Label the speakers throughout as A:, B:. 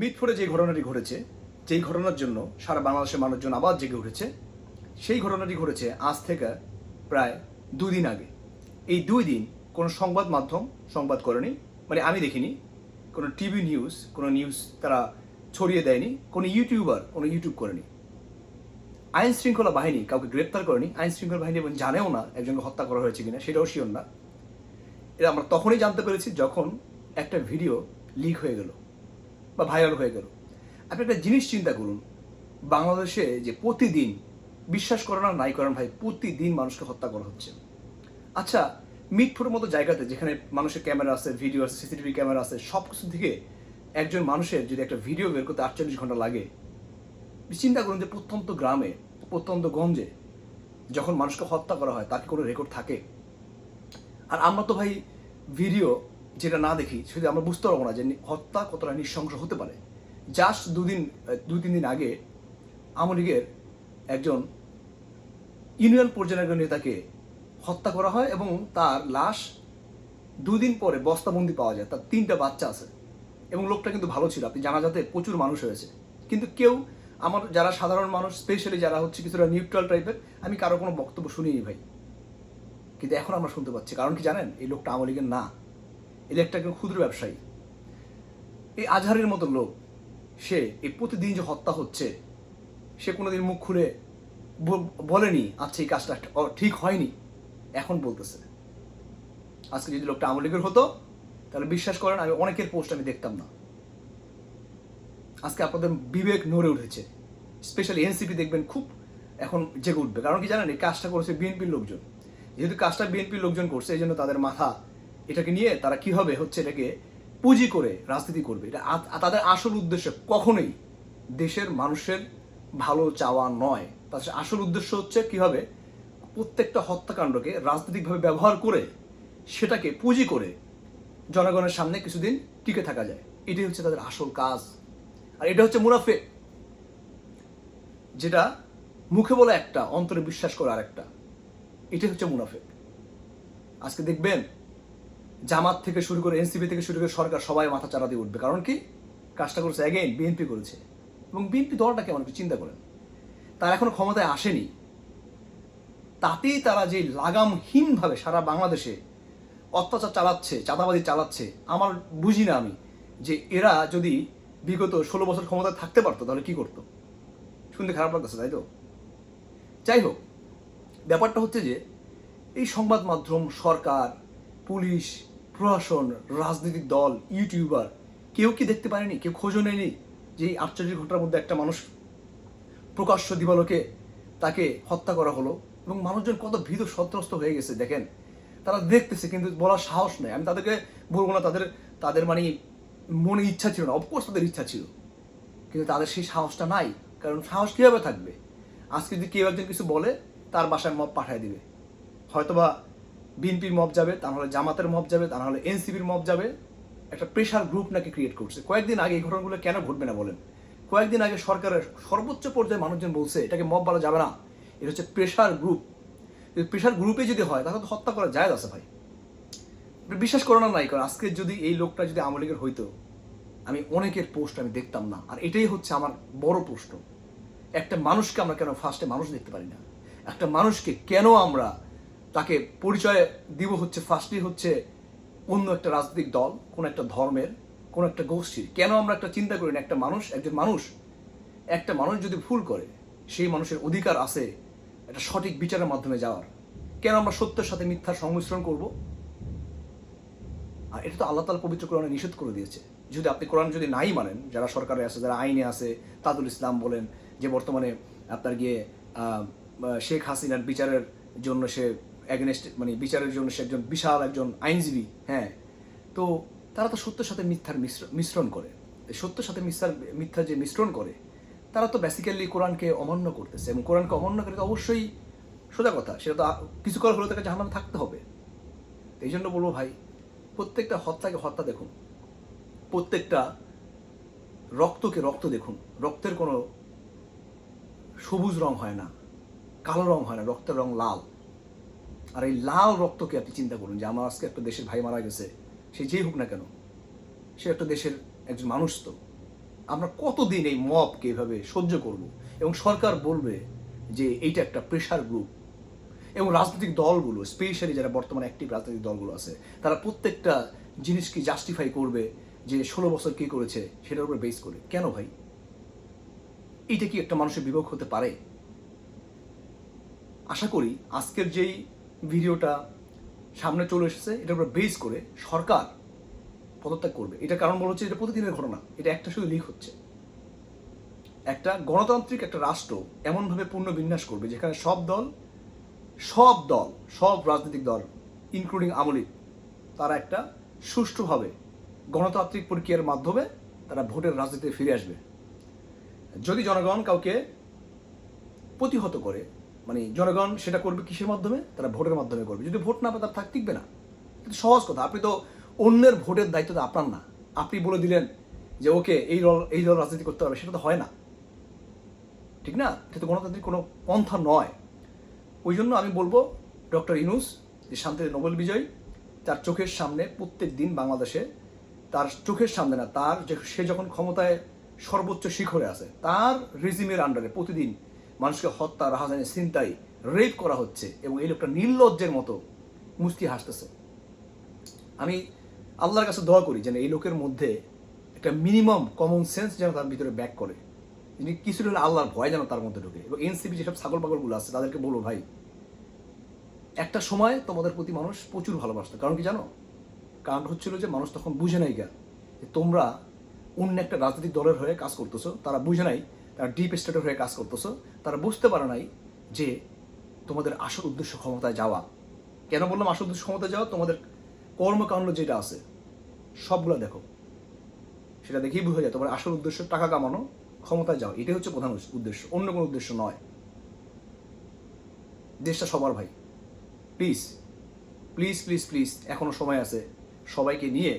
A: মিটফোরে যে ঘটনাটি ঘটেছে, যেই ঘটনার জন্য সারা বাংলাদেশের মানুষজন আবার জেগে উঠেছে, সেই ঘটনাটি ঘটেছে আজ থেকে প্রায় দুদিন আগে। এই দুই দিন কোনো সংবাদ মাধ্যম সংবাদ করেনি মানে আমি দেখিনি, কোনো টিভি নিউজ, কোনো নিউজ তারা ছড়িয়ে দেয়নি, কোনো ইউটিউবার কোনো ইউটিউব করেনি। আইন শৃঙ্খলা বাহিনী কাউকে গ্রেপ্তার করেনি, আইন শৃঙ্খলা বাহিনী এবং জানেও না একজনকে হত্যা করা হয়েছে কিনা, সেটাও শিওর না। এটা আমরা তখনই জানতে পেরেছি যখন একটা ভিডিও লিক হয়ে গেল। বা ভাইরাল হয়ে গেল। আপনি একটা জিনিস চিন্তা করুন, বাংলাদেশে যে প্রতিদিন, বিশ্বাস করেন আর নাই করেন ভাই, প্রতিদিন মানুষকে হত্যা করা হচ্ছে। আচ্ছা মিটফোর মতো জায়গাতে যেখানে মানুষের ক্যামেরা আছে ভিডিও আছে সিসিটিভি ক্যামেরা আছে সব কিছু থেকে একজন মানুষের যদি একটা ভিডিও বের করতে আটচল্লিশ ঘণ্টা লাগে, চিন্তা করুন যে প্রত্যন্ত গ্রামে, প্রত্যন্ত গঞ্জে যখন মানুষকে হত্যা করা হয়, তার কি কোনো রেকর্ড থাকে? আর আমরা তো ভাই ভিডিও যেটা না দেখি শুধু আমরা বুঝতে পারব না যে হত্যা কতটা নৃশংস হতে পারে। জাস্ট দুদিন দুই, তিন দিন আগে আওয়ামী লীগের একজন ইউনিয়ন পর্যায়ের নেতাকে হত্যা করা হয় এবং তার লাশ দুদিন পরে বস্তাবন্দি পাওয়া যায়। তার তিনটা বাচ্চা আছে এবং লোকটা কিন্তু ভালো ছিল। আপনি জানাজাতে প্রচুর মানুষ হয়েছে কিন্তু কেউ আমার, যারা সাধারণ মানুষ স্পেশালি যারা হচ্ছে কিছুটা নিউট্রাল টাইপের আমি কারও কোনো বক্তব্য শুনিনি ভাই। কিন্তু এখন আমরা শুনতে পাচ্ছি। কারণ কি জানেন? এই লোকটা আওয়ামী লীগের না। এই একটা ক্ষুদ্র ব্যবসায়ী। এই আজহারের মতো লোক, সে এই প্রতিদিন যে হত্যা হচ্ছে, সে কোনোদিন মুখ খুলে বলেনি আচ্ছা এই কাজটা ঠিক হয়নি, এখন বলতেছে। আজকে যদি লোকটা আওয়ামী লীগের হতো, তাহলে বিশ্বাস করেন, আমি অনেকের পোস্ট আমি দেখতাম না। আজকে আপনাদের বিবেক নড়ে উঠেছে। স্পেশালি এনসিপি দেখবেন খুব এখন জেগে উঠবে। কারণ কি জানেন, এই কাজটা করেছে বিএনপির লোকজন। যেহেতু কাজটা বিএনপির লোকজন করছে, এই জন্য তাদের মাথা এটাকে নিয়ে তারা কীভাবে হচ্ছে এটাকে পুঁজি করে রাজনীতি করবে? এটা তাদের আসল উদ্দেশ্য কখনোই দেশের মানুষের ভালো চাওয়া নয়। তাদের আসল উদ্দেশ্য হচ্ছে কীভাবে প্রত্যেকটা হত্যাকাণ্ডকে রাজনৈতিকভাবে ব্যবহার করে সেটাকে পুঁজি করে জনগণের সামনে কিছুদিন টিকে থাকা যায়। এটাই হচ্ছে তাদের আসল কাজ। আর এটা হচ্ছে মুনাফে, যেটা মুখে বলে একটা, অন্তরে বিশ্বাস করে আরেকটা। এটাই হচ্ছে মুনাফে। আজকে দেখবেন জামাত থেকে শুরু করে এনসিপি থেকে শুরু করে সরকার সবাই মাথা চারা দিয়ে উঠবে। কারণ কি? কাজটা করেছে অ্যাগেন বিএনপি করেছে। এবং বিএনপি দলটা কেমন চিন্তা করেন। তারা এখনও ক্ষমতায় আসেনি। তাতেই তারা যে লাগামহীনভাবে সারা বাংলাদেশে অত্যাচার চালাচ্ছে, চাঁদাবাজি চালাচ্ছে, আমার বুঝি না আমি যে এরা যদি বিগত ষোলো বছর ক্ষমতায় থাকতে পারতো, তাহলে কি করতো? শুনতে খারাপ লাগতেছে, তাই তো? যাই হোক, ব্যাপারটা হচ্ছে যে এই সংবাদ মাধ্যম, সরকার পুলিশ, প্রশাসন, রাজনৈতিক দল, ইউটিউবার, কেউ কি দেখতে পারেনি, কেউ খোঁজও নেয়নি যে এই আটচল্লিশ ঘণ্টার মধ্যে একটা মানুষ প্রকাশ্য দিবালোকে তাকে হত্যা করা হলো এবং মানুষজন কত ভীত সন্ত্রস্ত হয়ে গেছে, দেখেন। তারা দেখতেছে কিন্তু বলার সাহস নেই। আমি তাদেরকে বলব না, তাদের তাদের মানে মনে ইচ্ছা ছিল না। অফকোর্স তাদের ইচ্ছা ছিল। কিন্তু তাদের সেই সাহসটা নাই। কারণ সাহস কীভাবে থাকবে? আজকে যদি কেউ একজন কিছু বলে, তার বাসায় মব পাঠিয়ে দিবে। হয়তোবা বিএনপির মব যাবে, তা নাহলে জামাতের মব যাবে, তা নাহলে এনসিপির মব যাবে। একটা প্রেশার গ্রুপ নাকি ক্রিয়েট করছে। কয়েকদিন আগে এই ঘটনাগুলো কেন ঘটবে না বলেন? কয়েকদিন আগে সরকারের সর্বোচ্চ পর্যায়ে মানুষজন বলছে, এটাকে মব বলা যাবে না। এটা হচ্ছে প্রেশার গ্রুপ প্রেশার গ্রুপে যদি হয়, তাহলে তো হত্যা করা যায় আছে ভাই। বিশ্বাস করো না, নাই কারণ আজকে যদি এই লোকটা যদি আওয়ামী লীগের হইতো, আমি অনেকের পোস্ট আমি দেখতাম না। আর এটাই হচ্ছে আমার বড় প্রশ্ন। একটা মানুষকে আমরা কেন ফার্স্টে মানুষ দেখতে পারি না? একটা মানুষকে কেন আমরা তাকে পরিচয় দিব হচ্ছে ফার্স্টলি হচ্ছে অন্য একটা রাজনৈতিক দল, কোন একটা ধর্মের, কোন একটা গোষ্ঠীর। কেন আমরা একটা চিন্তা করি না, একটা মানুষ, একজন মানুষ, একটা মানুষ যদি ভুল করে, সেই মানুষের অধিকার আছে একটা সঠিক বিচারের মাধ্যমে যাওয়ার। কেন আমরা সত্যের সাথে মিথ্যার সংমিশ্রণ করব? আর এটা তো আল্লাহ তালা পবিত্র কোরআনে নিষেধ করে দিয়েছে। যদি আপনি কোরআন যদি নাই মানেন, যারা সরকারে আছে, যারা আইনে আছে তাদুল ইসলাম বলেন যে বর্তমানে আপনার গিয়ে শেখ হাসিনার বিচারের জন্য সে অ্যাগনেস্ট মানে বিচারের জন্য সে একজন বিশাল একজন আইনজীবী হ্যাঁ তো তারা তো সত্যের সাথে মিথ্যার মিশ্র- মিশ্রণ করে। সত্যের সাথে মিথ্যার মিথ্যা যে মিশ্রণ করে, তারা তো বেসিক্যালি কোরআনকে অমান্য করতেছে এবং কোরআনকে অমান্য করে তো অবশ্যই সোজা কথা, সেটা তো কিছু কাল হলে তাকে জাহান্নামে থাকতে হবে। এই জন্য বলব ভাই, প্রত্যেকটা হত্যাকে হত্যা দেখুন। প্রত্যেকটা রক্তকে রক্ত দেখুন। রক্তের কোনো সবুজ রং হয় না, কালো রং হয় না, রক্তের রং লাল। আর এই লাল রক্তকে আপনি চিন্তা করুন যে আমার আজকে একটা দেশের ভাই মারা গেছে, সে যেই হোক না কেন, সে একটা দেশের একজন মানুষ তো। আমরা কতদিন এই মবকে এভাবে সহ্য করব? এবং সরকার বলবে যে এইটা একটা প্রেশার গ্রুপ এবং রাজনৈতিক দলগুলো স্পেশালি যারা বর্তমানে অ্যাক্টিভ রাজনৈতিক দলগুলো আছে, তারা প্রত্যেকটা জিনিসকে জাস্টিফাই করবে যে ষোলো বছর কি করেছে, সেটার উপর বেস করে? কেন ভাই? এইটা কি একটা মানুষের বিভক্ত হতে পারে? আশা করি আজকের যেই ভিডিওটা সামনে চলে এসেছে, এটার উপর বেস করে সরকার পদত্যাগ করবে। এটা কারণ বলা হচ্ছে এটা প্রতিদিনের ঘটনা, এটা একটা শুধু লিক হচ্ছে। একটা গণতান্ত্রিক একটা রাষ্ট্র এমনভাবে পূর্ণ বিন্যাস করবে, যেখানে সব দল সব দল, সব রাজনৈতিক দল ইনক্লুডিং আমলিক তারা একটা সুষ্ঠুভাবে গণতান্ত্রিক প্রক্রিয়ার মাধ্যমে তারা ভোটের রাজনীতিতে ফিরে আসবে। যদি জনগণ কাউকে প্রতিহত করে মানে জনগণ সেটা করবে কিসের মাধ্যমে? তারা ভোটের মাধ্যমে করবে। যদি ভোট না পায়, তার থাক, টিকবে না। কিন্তু সহজ কথা। আপনি তো অন্যের ভোটের দায়িত্ব তো আপনার না। আপনি বলে দিলেন যে, ওকে, এই দল এই দল রাজনীতি করতে হবে। সেটা তো হয় না। ঠিক না? এটা তো গণতান্ত্রিক কোনো পন্থা নয়। ওই জন্য আমি বলব, ডক্টর ইনুস যে শান্তির নোবেল বিজয়ী, তার চোখের সামনে প্রত্যেক দিন বাংলাদেশে তার চোখের সামনে না, তার সে যখন ক্ষমতায় সর্বোচ্চ শিখরে আছে, তার রেজিমের আন্ডারে প্রতিদিন মানুষকে হত্যা, রাহাজানি চিন্তাই রেপ করা হচ্ছে এবং এই লোকটা নির্লজ্জের মতো মুস্তি হাসতেছে। আমি আল্লাহর কাছে দোয়া করি যেন এই লোকের মধ্যে একটা মিনিমাম কমন সেন্স যেন তার ভিতরে ব্যাক করে। যিনি কিছু হলে আল্লাহর ভয় যেন তার মধ্যে ঢুকে। এবং এনসিপি যেসব ছাগল পাগলগুলো আছে, তাদেরকে বলো ভাই, একটা সময় তোমাদের প্রতি মানুষ প্রচুর ভালোবাসতো। কারণ কি জানো? কারণ হচ্ছিল যে মানুষ তখন বুঝে নাই গা তোমরা অন্য একটা রাজনৈতিক দলের হয়ে কাজ করতেছো, তারা বুঝে নাই তারা ডিপ স্টেটের হয়ে কাজ করতেছো, তারা বুঝতে পারে নাই যে তোমাদের আসল উদ্দেশ্য ক্ষমতায় যাওয়া। কেন বললাম আসল উদ্দেশ্য ক্ষমতায় যাওয়া? তোমাদের কর্মকাণ্ড যেটা আছে, সবগুলো দেখো। সেটা দেখেই বোঝা যায় তোমার আসল উদ্দেশ্য টাকা কামানো, ক্ষমতায় যাওয়া। এটাই হচ্ছে প্রধান উদ্দেশ্য, অন্য কোনো উদ্দেশ্য নয়। দেশটা সবার ভাই। প্লিজ প্লিজ প্লিজ প্লিজ এখনও সময় আছে সবাইকে নিয়ে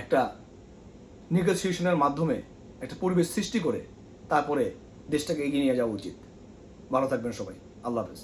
A: একটা নেগোসিয়েশনের মাধ্যমে একটা পরিবেশ সৃষ্টি করে তারপরে দেশটাকে এগিয়ে নিয়ে যাওয়া উচিত। ভালো থাকবেন সবাই। আল্লাহ হাফেজ।